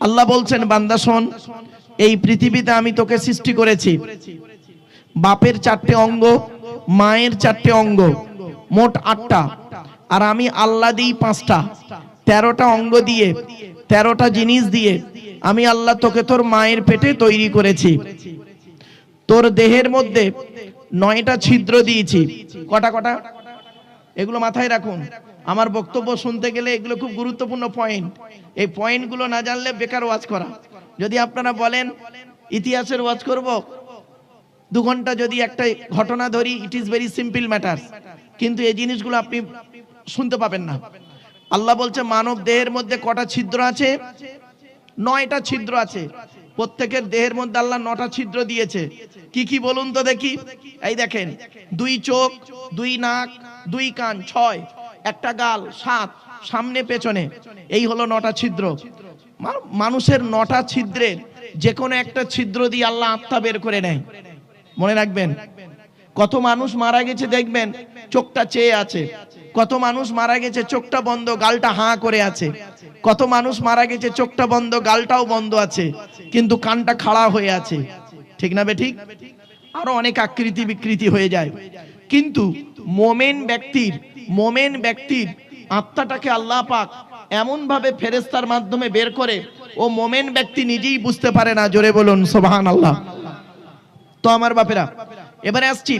আল্লাহ বলছেন, বান্দা, শোন, এই পৃথিবীতে আমি তোকে সৃষ্টি করেছি। বাপের চারটে অঙ্গ, মায়ের চারটে অঙ্গ, মোট আটটা। আর আমি আল্লাহ দিই পাঁচটা। তেরোটা অঙ্গ দিয়ে, তেরোটা জিনিস দিয়ে আমি আল্লাহ তোকে তোর মায়ের পেটে তৈরি করেছি। তোর দেহের মধ্যে নয়টা ছিদ্র দিয়েছি। কটা কটা? এগুলো মাথায় রাখুন। আমার বক্তব্য শুনতে গেলে এগুলো খুব গুরুত্বপূর্ণ পয়েন্ট এই পয়েন্টগুলো না জানলে বেকার ওয়াজ করা। যদি আপনারা বলেন, ইতিহাসের ওয়াজ করব, দু ঘণ্টা যদি একটা ঘটনা ধরি it is very simple matter কিন্তু এই জিনিসগুলো আপনি শুনতে পাবেন না। আল্লাহ বলছে, মানব দেহের মধ্যে কটা ছিদ্র আছে? নয়টা ছিদ্র আছে। প্রত্যেকের দেহের মধ্যে আল্লাহ নটা ছিদ্র দিয়েছে। কি কি বলুন তো দেখি। এই দেখেন, দুই চোখ, দুই নাক, দুই কান, ছয়। একটা গাল, সাত, সামনে, পেছনে। এই হলো নটা ছিদ্র। মানুষের নটা ছিদ্রের যে কোনো একটা ছিদ্র দিয়ে আল্লাহ আত্মা বের করে নেয়। মনে রাখবেন? কত মানুষ মারা গেছে, দেখবেন, চোখটা চেয়ে আছে। কত মানুষ মারা গেছে, চোখটা বন্ধ, গালটা হাঁ করে আছে। কত মানুষ মারা গেছে, চোখটা বন্ধ, গালটাও বন্ধ আছে। কিন্তু কানটা খাড়া হয়ে আছে। ঠিক না বে ঠিক? আরও অনেক আকৃতি বিকৃতি হয়ে যায়। কিন্তু মোমেন ব্যক্তির মোমেন ব্যক্তির আত্মাটাকে আল্লাহ পাক এমন ভাবে ফেরেস্তার মাধ্যমে বের করে ও মোমেন ব্যক্তি নিজেই বুঝতে পারে না। জোরে বলুন সোবাহান আল্লাহ তো আমার বাপেরা, এবারে আসছি।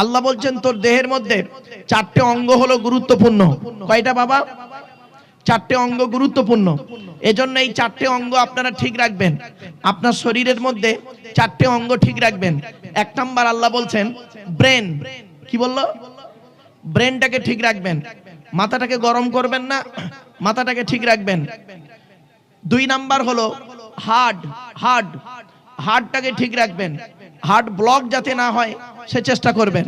আল্লাহ বলছেন, তোর দেহের মধ্যে চারটে অঙ্গ হলো গুরুত্বপূর্ণ। কয়টা বাবা? চারটে অঙ্গ গুরুত্বপূর্ণ। এজন্য এই চারটে অঙ্গ আপনারা ঠিক রাখবেন। আপনার শরীরের মধ্যে চারটে অঙ্গ ঠিক রাখবেন। এক নাম্বার আল্লাহ বলছেন, ব্রেন। কি বলল? ব্রেনটাকে ঠিক রাখবেন। মাথাটাকে গরম করবেন না, মাথাটাকে ঠিক রাখবেন। দুই নাম্বার হলো হার্ট হার্ট, হার্টটাকে ঠিক রাখবেন। হার্ট ব্লক যাতে না হয়, সে চেষ্টা করবেন।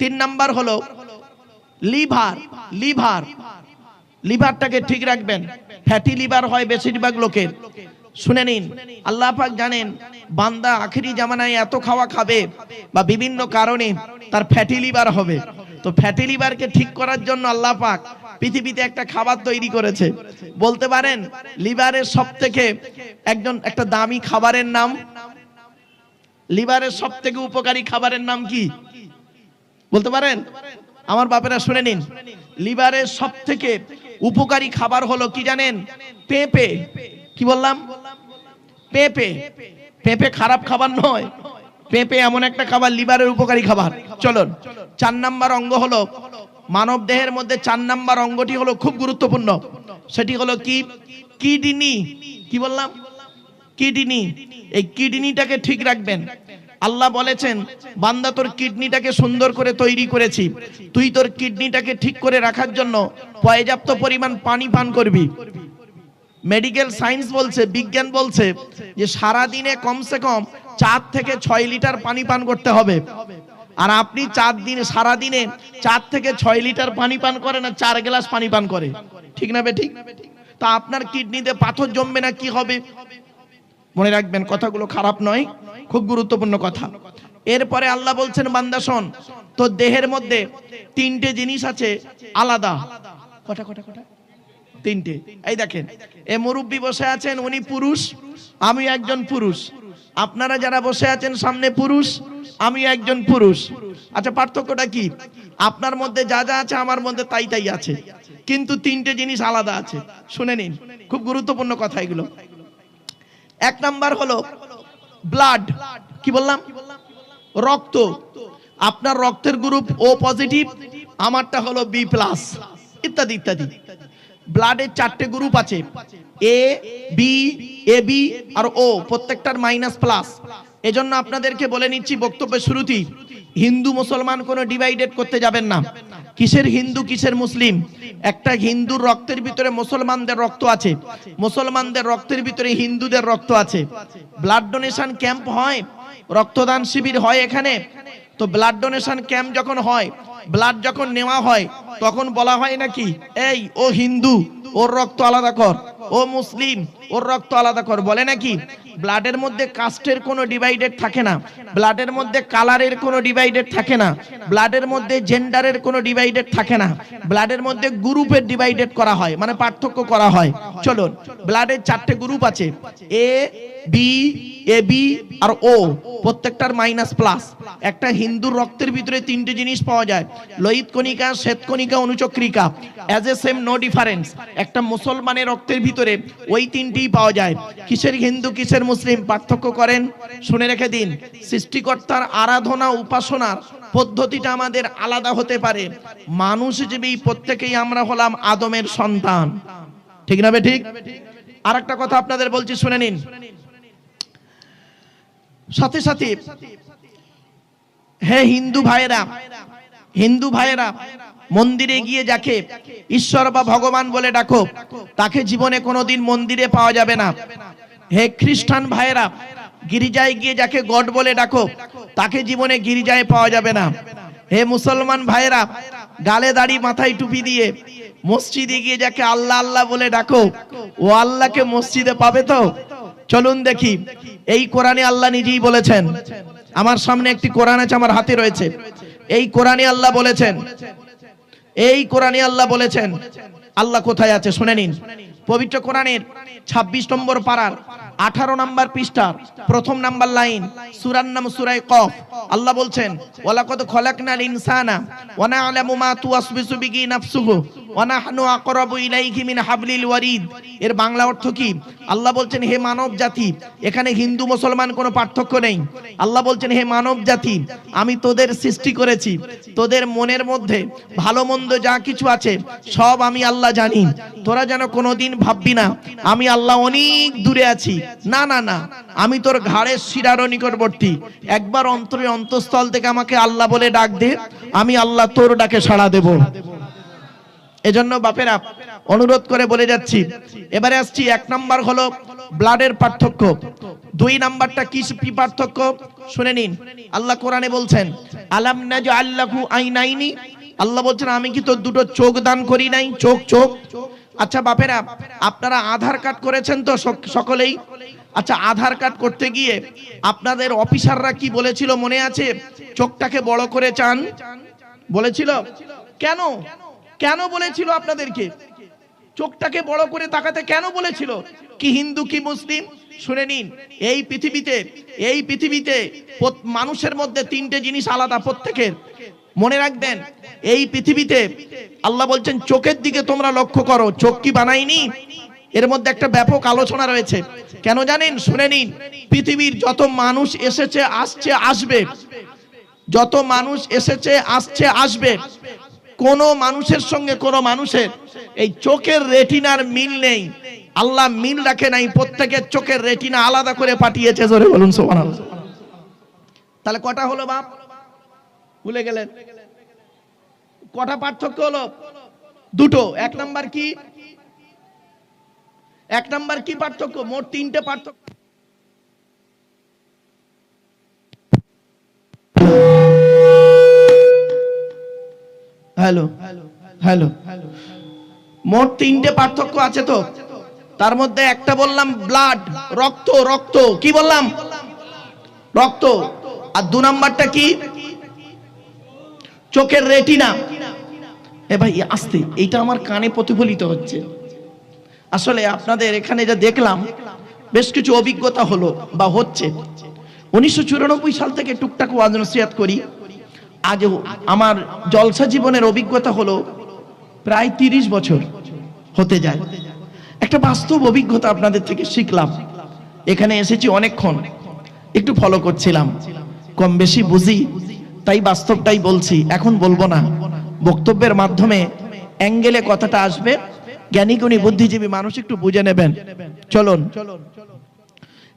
তিন নাম্বার হলো লিভার লিভার, লিভারটাকে ঠিক রাখবেন। ফ্যাটি লিভার হয় বেশিরভাগ লোকের। শুনে নিন। আল্লাহ পাক জানেন, বান্দা আখেরি জামানায় এত খাওয়া খাবে বা বিভিন্ন কারণে তার ফ্যাটি লিভার হবে। তো ফ্যাটি লিভারকে ঠিক করার জন্য আল্লাহ পাক পৃথিবীতে একটা খাবার তৈরি করেছে। বলতে পারেন, লিভারের সব থেকে একজন, একটা দামি খাবারের নাম? লিভারের সব থেকে উপকারী খাবারের নাম কি? বলতে পারেন? আমার বাপেরা শুনে নিন। লিভারের সব থেকে উপকারী খাবার হলো কি জানেন? পেঁপে। কি বললাম? পেঁপে। পেঁপে খারাপ খাবার নয়। পেঁপে এমন একটা খাবার, লিভারের উপকারী খাবার। চলুন, চার নাম্বার অঙ্গ হলো, মানব দেহের মধ্যে চার নাম্বার অঙ্গটি হলো খুব গুরুত্বপূর্ণ। সেটি হলো কি? কিডনি। কি বললাম? কিডনি। এই কিডনিটাকে ঠিক রাখবেন। আল্লাহ বলেছেন, বান্দা তোর কিডনিটাকে সুন্দর করে তৈরি করেছি। তুই তোর কিডনিটাকে ঠিক করে রাখার জন্য পর্যাপ্ত পরিমাণ পানি পান করবি। মেডিকেল সায়েন্স বলছে বিজ্ঞান বলছে যে সারা দিনে কমসে কম চার থেকে ছয় লিটার পানি পান করতে হবে। আর আপনি চার দিনে সারা দিনে চার থেকে ছয় লিটার পানি পান করে না চার গ্লাস পানি পান করে। ঠিক না বে ঠিক? তা আপনার কিডনিতে পাথর জমবে না কি হবে? মনে রাখবেন কথাগুলো খারাপ নয় খুব গুরুত্বপূর্ণ কথা। এরপরে আল্লাহ বলছেন বান্দা শোন তোর দেহের মধ্যে তিনটে জিনিস আছে আলাদা। কটা কটা কটা? তিনটে। এই দেখেন, এ মুরব্বী বসে আছেন, উনি পুরুষ, আমি একজন পুরুষ। আপনারা যারা বসে আছেন, সামনে পুরুষ, আমি একজন পুরুষ। আচ্ছা পার্থক্যটা কি? আপনার মধ্যে যা যা আছে, আমার মধ্যে তাই তাই আছে। কিন্তু তিনটে জিনিস আলাদা আছে। শুনে নিন, খুব গুরুত্বপূর্ণ কথা এগুলো। এক নাম্বার হলো ব্লাড কি বললাম? রক্ত। আপনার রক্তের গ্রুপ ও পজিটিভ আমারটা হলো বি প্লাস ইত্যাদি ইত্যাদি। ব্লাডের চারটে গ্রুপ আছে। এ বি এ বি আর ও প্রত্যেকটার মাইনাস প্লাস এজন্য আপনাদেরকে বলে নিচ্ছি বক্তব্যের শুরুতেই, হিন্দু মুসলমান কোনো ডিভাইডেড করতে যাবেন না। কিসের হিন্দু, কিসের মুসলিম? একটা হিন্দুর রক্তের ভিতরে মুসলমানদের রক্ত আছে। মুসলমানদের রক্তের ভিতরে হিন্দুদের রক্ত আছে। ব্লাড ডোনেশন ক্যাম্প হয়, রক্তদান শিবির হয় এখানে। তো ব্লাড ডোনেশন ক্যাম্প যখন হয় ব্লাড যখন নেওয়া হয়, তখন বলা হয় নাকি, এই, ও হিন্দু, ওর রক্ত আলাদা কর, ও মুসলিম ওর রক্ত আলাদা কর, বলে নাকি? ব্লাডের মধ্যে কাস্টের কোনো ডিভাইডেড থাকে না। ব্লাডের মধ্যে কালারের কোনো ডিভাইডেড থাকে না। ব্লাডের মধ্যে জেন্ডারের কোনো ডিভাইডেড থাকে না। ব্লাডের মধ্যে গ্রুপের ডিভাইডেড করা হয় মানে পার্থক্য করা হয়। চলুন ব্লাডের চারটে গ্রুপ আছে। এ বি এ বি আর ও প্রত্যেকটার মাইনাস প্লাস একটা হিন্দুর রক্তের ভিতরে তিনটে জিনিস পাওয়া যায়। লোহিত কণিকা, শ্বেত কণিকা, অনুচক্রিকা। As a same no difference একটা মুসলমানের রক্তের ভিতরে ওই তিনটেই পাওয়া যায়? কিসের হিন্দু, কিসের মুসলিম? পার্থক্য করেন, শুনে রেখে দিন। সৃষ্টিকর্তার আরাধনা, উপাসনার পদ্ধতিটা আমাদের আলাদা হতে পারে। মানুষ হিসেবে প্রত্যেকেই আমরা হলাম আদমের সন্তান। ঠিক না ঠিক? আর একটা কথা আপনাদের বলছি, শুনে নিন। সাথে সাথে, হে হিন্দু ভাইয়েরা হিন্দু ভাইয়েরা, মন্দিরে গিয়ে যাকে ঈশ্বর বা ভগবান বলে ডাকো, তাকে জীবনে কোনোদিন মন্দিরে পাওয়া যাবে না। হে খ্রিস্টান ভাইয়েরা, গিরিজায় গিয়ে যাকে গড বলে ডাকো, তাকে জীবনে গিরিজায় পাওয়া যাবে না। হে মুসলমান ভাইয়েরা, গালে দাড়ি মাথায় টুপি দিয়ে মসজিদে গিয়ে যাকে আল্লাহ আল্লাহ বলে ডাকো, ও আল্লাহকে মসজিদে পাবে তো? চলুন দেখি, এই কোরআনে আল্লাহ নিজেই বলেছেন। আমার সামনে একটি কোরআন আছে, আমার হাতে রয়েছে। এই কোরআনে আল্লাহ বলেছেন। এই কোরআনে আল্লাহ বলেছেন। আল্লাহ কোথায় আছে? শুনে নিন। পবিত্র কোরআনের ২৬ নম্বর পাড়ার আঠারো নম্বর পৃষ্ঠার প্রথম নাম্বার লাইন, সুরার নাম সুরাই কফ। আল্লাহ বলছেন, ওয়ালাকদ খলাকনাল ইনসানা ওয়া না'লামু মা তুওয়াসবিসু বিহি নাফসুহু। ওয়া নাহনু আকরাবু ইলাইহি মিন হাবলিল ওয়ারিদ। এর বাংলা অর্থ কি? আল্লাহ বলছেন, হে মানব জাতি, এখানে হিন্দু, মুসলমান কোনো পার্থক্য নেই। আল্লাহ বলছেন, হে মানব জাতি, আমি তোদের সৃষ্টি করেছি। তোদের মনের মধ্যে ভালো, মন্দ যা কিছু আছে, সব আমি আল্লাহ জানি। তোরা যেন কোনোদিন ভাববি না, আমি আল্লাহ অনেক দূরে আছি। না না না, আমি তোর ঘাড়ের শিরারও নিকটবর্তী। একবার অন্তরে অন্তঃস্থল থেকে আমাকে আল্লাহ বলে ডাক দে, আমি আল্লাহ তোর ডাকে সাড়া দেব। এজন্য বাপেরা অনুরোধ করে বলে যাচ্ছি। এবারে আসছি, এক নাম্বার হলো ব্লাডের পার্থক্য। দুই নাম্বারটা কি কি পার্থক্য? শুনে নিন। আল্লাহ কোরআনে বলছেন, আলাম নাজু আল্লাহু আইনাইনি? আল্লাহ বলছেন, আমি কি তোর দুটো চোখ দান করি নাই? চোখ চোখ। আচ্ছা বাপেরা, আপনারা আধার কার্ড করেছেন তো সকলেই? আচ্ছা আধার কার্ড করতে গিয়ে আপনাদের অফিসাররা কি বলেছিল মনে আছে? চোখটাকে বড় করে চান? বলেছিল? কেন? কেন বলেছিল আপনাদেরকে? চোখটাকে বড় করে তাকাতে কেন বলেছিল? কি হিন্দু, কি মুসলিম? শুনে নিন, এই পৃথিবীতে এই পৃথিবীতে মানুষের মধ্যে তিনটে জিনিস আলাদা, প্রত্যেকের। মনে রাখবেন, এই পৃথিবীতে আল্লাহ বলছেন, চোখের দিকে তোমরা লক্ষ্য করো, চোখ কি বানাইনি এর মধ্যে একটা ব্যাপক আলোচনা রয়েছে। কেন জানেন? শুনে নিন, পৃথিবীর যত মানুষ এসেছে, আসছে, আসবে। যত মানুষ এসেছে, আসছে, আসবে। কোন মানুষের সঙ্গে কোন মানুষের এই চোখের রেটিনার মিল নেই। আল্লাহ মিল রাখে নাই, প্রত্যেকের চোখের রেটিনা আলাদা করে পাঠিয়েছে, জোরে বলুন, সুবহানাল্লাহ। তাহলে কটা হলো বাপ? ভুলে গেলেন। কটা পার্থক্য হলো? দুটো। এক নাম্বার কি? এক নাম্বার কি পার্থক্য? মোট তিনটে পার্থক্য। Hello hello. মোট তিনটে পার্থক্য আছে তো? তার মধ্যে একটা বললাম ব্লাড রক্ত রক্ত। কি বললাম? রক্ত। আর দু নাম্বারটা কি? চোখের রেটিনা এ ভাই, আসতে, এইটা আমার কানে প্রতিফলিত হচ্ছে। আসলে আপনাদের এখানে যা দেখলাম, বেশ কিছু অভিজ্ঞতা হলো বা হচ্ছে। উনিশশো চুরানব্বই সাল থেকে টুকটাক ওয়াজ নসিহাত করি। আজও আমার জলসা জীবনের অভিজ্ঞতা হলো প্রায় তিরিশ বছর হতে যায়। একটা বাস্তব অভিজ্ঞতা আপনাদের থেকে শিখলাম। এখানে এসেছি অনেকক্ষণ, একটু ফলো করছিলাম। কম বেশি বুঝি, তাই বাস্তবটাই বলছি, এখন বলব না। বক্তব্যের মাধ্যমে অ্যাঙ্গেলে কথাটা আসবে, জ্ঞানী জ্ঞানীগুণী বুদ্ধিজীবী মানুষ একটু বুঝে নেবেন। চলুন।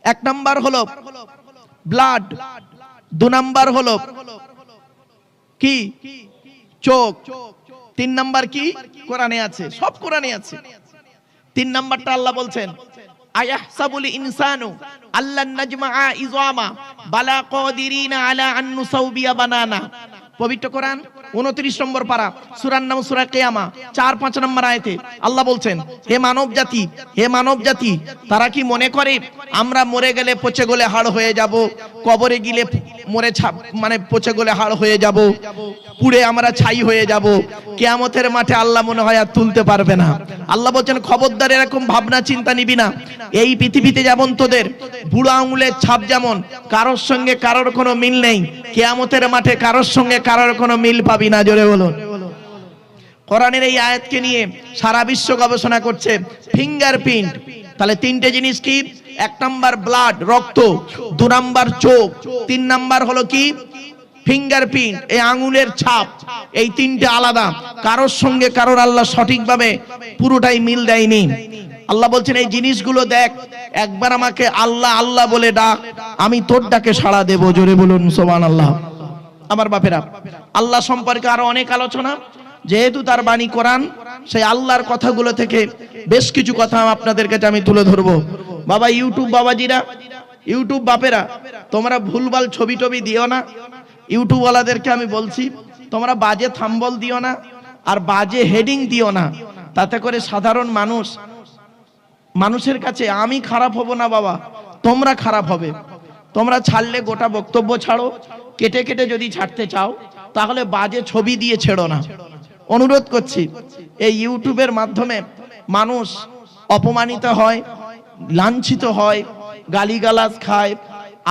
এক নাম্বার হলো ব্লাড দু নাম্বার হলো কি? চোখ। তিন নাম্বার কি? কোরআনে আছে। সব কোরআনে আছে। তিন নাম্বারটা আল্লাহ বলছেন, আয়াহসাবুল ইনসানু আল্লাহ নাজমা ইযামা বালা কদিরিনা আলা আন নুসাউবিয়া বানানা। পবিত্র কোরআন? উনত্রিশ নম্বর পারা, সুরার নাম সুরা কেয়ামা, চার পাঁচ নম্বর আয়তে আল্লাহ বলছেন, হে মানব জাতি, হে মানব জাতি, তারা কি মনে করে, আমরা মরে গেলে পচে গলে হাড় হয়ে যাব, কবরে গিলে মরে মানে পচে গলে হাড় হয়ে যাব, পুড়ে আমরা ছাই হয়ে যাব, কেয়ামতের মাঠে আল্লাহ মনে হয় আর তুলতে পারবে না। আল্লাহ বলছেন, খবরদার, এরকম ভাবনা, চিন্তা নিবি না। এই পৃথিবীতে যেমন তোদের বুড়ো আঙুলের ছাপ যেমন, কারোর সঙ্গে কারোর কোনো মিল নেই, কেয়ামতের মাঠে কারোর সঙ্গে কারোর কোনো মিল পাবি না জোরে বলুন। কোরআনের এই আয়াতকে নিয়ে সারা বিশ্ব গবেষণা করছে ফিঙ্গারপ্রিন্ট তাহলে তিনটে জিনিস কি? এক নাম্বার ব্লাড রক্ত, দু নাম্বার চোখ, তিন নাম্বার হলো কি? ফিঙ্গারপ্রিন্ট এই আঙুলের ছাপ, এই তিনটে আলাদা। কারোর সঙ্গে কারোর আল্লাহ সঠিকভাবে পুরোটাই মিল দেয়নি। আল্লাহ বলছেন, এই জিনিসগুলো দেখ, একবার আমাকে আল্লাহ আল্লাহ বলে ডাক, আমি তোর ডাকে সাড়া দেবো। জোরে বলুন সোমান আল্লাহ আমার বাপেরা। আল্লাহ সম্পর্কে আরও অনেক আলোচনা। যেহেতু তার বাণী কোরআন, সেই আল্লাহর কথাগুলো থেকে বেশ কিছু কথা আপনাদের কাছে আমি তুলে ধরবো। বাবা, ইউটিউব বাবাজিরা, ইউটিউব বাপেরা, তোমরা ভুলভাল ছবি টবি দিও না। ইউটিউবওয়ালাদেরকে আমি বলছি, তোমরা বাজে থাম্বল দিও না আর বাজে হেডিং দিও না। তাতে করে সাধারণ মানুষ, মানুষের কাছে আমি খারাপ হব না বাবা, তোমরা খারাপ হবে। তোমরা ছাড়লে গোটা বক্তব্য ছাড়ো, কেটে কেটে যদি ছাড়তে চাও, তাহলে বাজে ছবি দিয়ে ছেড়ো না। অনুরোধ করছি, এই ইউটিউবের মাধ্যমে মানুষ অপমানিত হয়, লাঞ্ছিত হয়, গালিগালাজ খায়,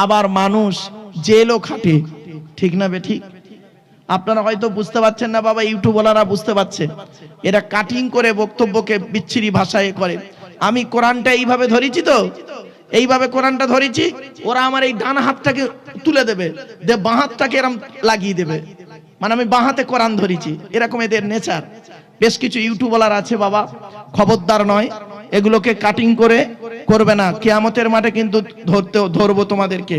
আবার মানুষ জেলও খাটে। ঠিক না বে ঠিক? আপনারা হয়তো বুঝতে পারছেন না বাবা, ইউটিউবওয়ালারা বুঝতে পারছে। এরা কাটিং করে বক্তব্যকে বিচ্ছিরি ভাষায় করে। আমি কোরআনটা এইভাবে ধরেছি তো? এইভাবে কোরআনটা ধরেছি, ওরা আমার এই ডান হাতটাকে তুলে দেবে, দে বাঁ হাতটাকে এরম লাগিয়ে দেবে। মানে আমি বাঁ হাতে কোরআন ধরেছি, এরকম এদের নেচার। বেশ কিছু ইউটিউবার আছে বাবা, খবরদার নয়, এগুলোকে কাটিং করে করবে না। কেয়ামতের মাঠে কিন্তু ধরতে, ধরবো তোমাদেরকে।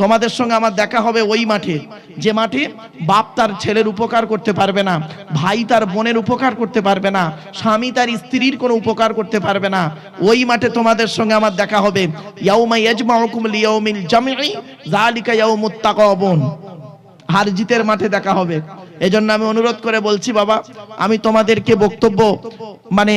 তোমাদের সঙ্গে আমার দেখা হবে ওই মাঠে, যে মাঠে বাপ তার ছেলের উপকার করতে পারবে না, ভাই তার বোনের উপকার করতে পারবে না, স্বামী তার স্ত্রীর কোনো উপকার করতে পারবে না। ওই মাঠে তোমাদের সঙ্গে আমার দেখা হবে। ইয়াউমা ইয়াজমাউকুম লিয়াউমিল জামিই যালিকা ইয়াউমুত তাকাবুন হার জিতের মাঠে দেখা হবে। এজন্য আমি অনুরোধ করে বলছি বাবা, আমি তোমাদেরকে বক্তব্য মানে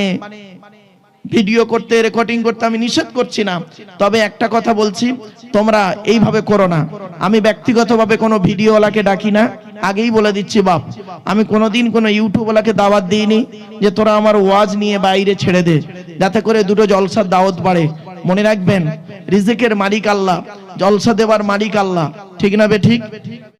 ভিডিও করতে রেকর্ডিং করতে আমি নিষেধ করছি না। তবে একটা কথা বলছি, তোমরা এইভাবে করো না। আমি ব্যক্তিগতভাবে কোনো ভিডিওওয়ালাকে ডাকি না। আগেই বলে দিচ্ছি, বাপ, আমি কোনোদিন কোনো ইউটিউবওয়ালাকে দাওয়াত দিইনি যে তোরা আমার ওয়াজ নিয়ে বাইরে ছেড়ে দে, যাতে করে দুটো জলসার দাওয়াত বাড়ে। মনে রাখবেন, রিজিকের মালিক আল্লাহ, জলসা দেওয়ার মালিক আল্লাহ। ঠিক না বে ঠিক?